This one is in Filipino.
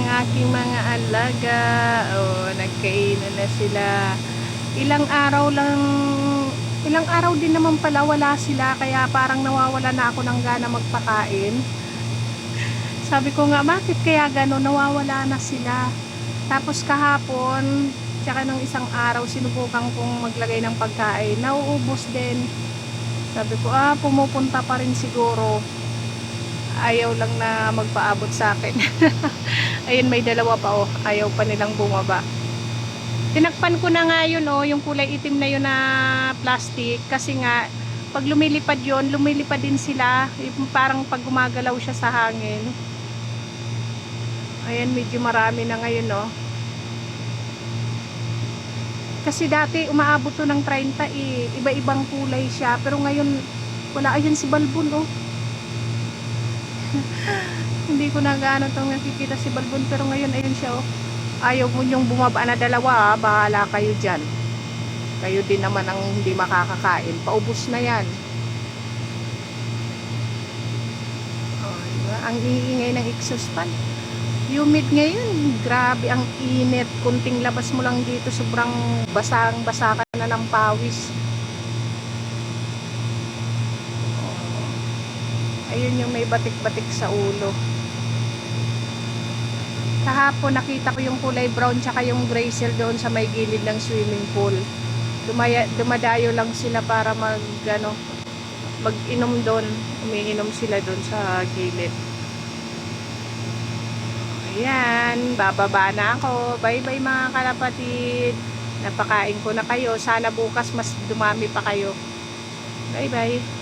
ang aking mga alaga. Oh, nagkainan na sila. Ilang araw lang, ilang araw din naman pala wala sila. Kaya parang nawawala na ako ng gana magpakain. Sabi ko nga, bakit kaya gano'n? Nawawala na sila. Tapos kahapon, tsaka nung isang araw, sinubukan kong maglagay ng pagkain. Nauubos din. Sabi ko, ah, pumupunta pa rin siguro. Ayaw lang na magpaabot sa akin. Ayun, may dalawa pa oh. Ayaw pa nilang bumaba. Tinakpan ko na nga yun oh, yung kulay itim na yun na plastic. Kasi nga, pag lumilipad yun, lumilipad din sila. Yung parang pag gumagalaw siya sa hangin. Ayan, medyo marami na ngayon oh. Kasi dati umaabot to ng 30 eh. Iba-ibang kulay siya. Pero ngayon, wala. Ayun si Balbon oh. Hindi ko na gaano itong nakikita si Balbon. Pero ngayon, ayun siya oh. Ayaw mo yung bumaba na dalawa ah. Bahala kayo dyan. Kayo din naman ang hindi makakakain. Paubos na yan. Oh? Ang iingay ng exhaust fan. Humid ngayon. Grabe ang init. Kunting labas mo lang dito. Sobrang basang basa ka na ng pawis. Ayun yung may batik-batik sa ulo. Kahapon nakita ko yung kulay brown tsaka yung gray cell doon sa may gilid ng swimming pool. Dumaya, dumadayo lang sila para mag ano, mag-inom doon. Umiinom sila doon sa gilid. Ayan, bababa na ako. Bye-bye mga kalapatid. Napakain ko na kayo. Sana bukas mas dumami pa kayo. Bye-bye.